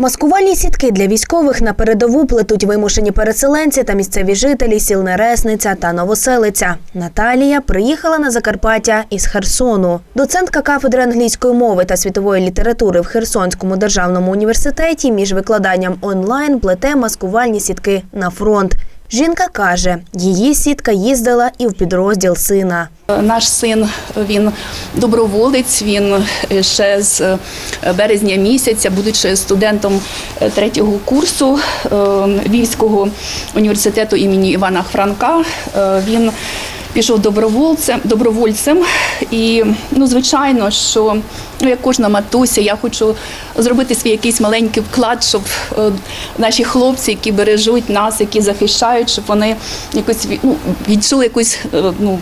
Маскувальні сітки для військових на передову плетуть вимушені переселенці та місцеві жителі сіл Нересниця та Новоселиця. Наталія приїхала на Закарпаття із Херсону. Доцентка кафедри англійської мови та світової літератури в Херсонському державному університеті між викладанням онлайн плете маскувальні сітки на фронт. Жінка каже, її сітка їздила і в підрозділ сина. Наш син він доброволець. Він ще з е, березня місяця, будучи студентом е, третього курсу е, Львівського університету імені Івана Франка, е, він пішов добровольцем, добровольцем. І ну, звичайно, що ну, як кожна матуся, я хочу зробити свій якийсь маленький вклад, щоб е, наші хлопці, які бережуть нас, які захищають, щоб вони якось ну, відчули якусь е, ну,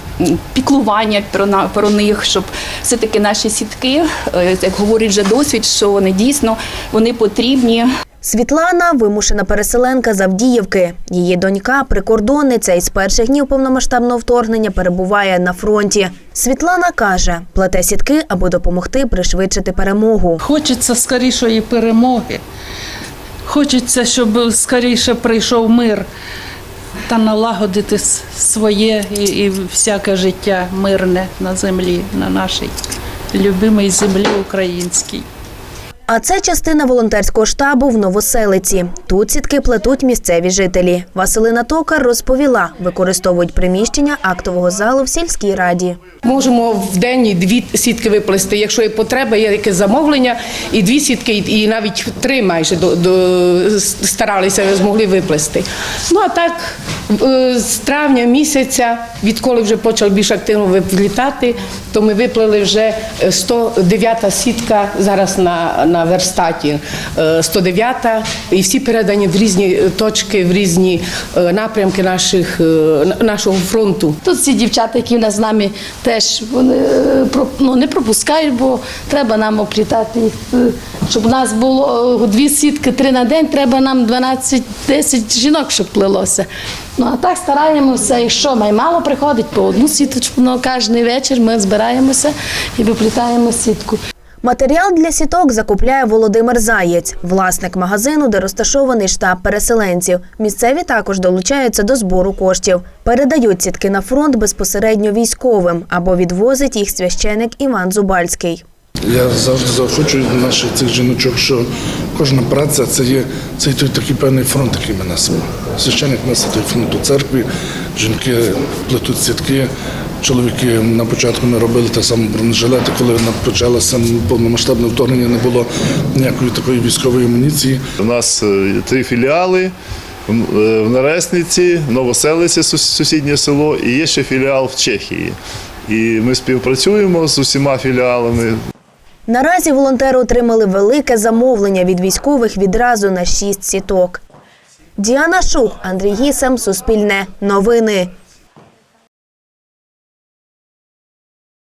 піклування про, на, про них, щоб все-таки наші сітки, е, як говорить вже досвід, що вони дійсно вони потрібні. Світлана вимушена переселенка з Авдіївки. Її донька, прикордонниця, із перших днів повномасштабного вторгнення перебуває на фронті. Світлана каже, плете сітки, аби допомогти пришвидшити перемогу. Хочеться скорішої перемоги. Хочеться, щоб скоріше прийшов мир та налагодити своє і, і всяке життя мирне на землі, на нашій любимій землі українській. А це частина волонтерського штабу в Новоселиці. Тут сітки плетуть місцеві жителі. Василина Токар розповіла, використовують приміщення актового залу в сільській раді. Можемо в день дві сітки виплести. Якщо є потреба, є якесь замовлення, і дві сітки, і навіть три майже до, до старалися, змогли виплести. Ну а так е, з травня місяця, відколи вже почав більш активно виплітати, то ми виплели вже 109 сітка зараз на, на верстаті. Е, 109 і всі передані в різні точки, в різні е, напрямки наших, е, нашого фронту. Тут ці дівчата, які в нас з нами теж вони е, ну, не пропускають, бо треба нам оплітати. Е, Щоб у нас було е, дві сітки, три на день, треба нам 12-10 жінок, щоб плелося. Ну а так стараємося, якщо мало приходить по одну сіточку, ну, кожен вечір ми збираємося і виплітаємо сітку. Матеріал для сіток закупляє Володимир Заєць, власник магазину, де розташований штаб переселенців. Місцеві також долучаються до збору коштів. Передають сітки на фронт безпосередньо військовим або відвозить їх священик Іван Зубальський. Я завжди заохочую наших цих жіночок, що кожна праця це є це той такий певний фронт, який ми несемо. Священник несе той фронт у церкві, жінки плетуть сітки. Чоловіки на початку ми робили те саме бронежилети, коли почалося повномасштабне вторгнення, не було ніякої такої військової амуніції. У нас е, три філіали в е, Наресниці, Новоселиці, сусіднє село, і є ще філіал в Чехії. І ми співпрацюємо з усіма філіалами. Наразі волонтери отримали велике замовлення від військових відразу на шість сіток. Діана Шух, Андрій Гісем, Суспільне, Новини.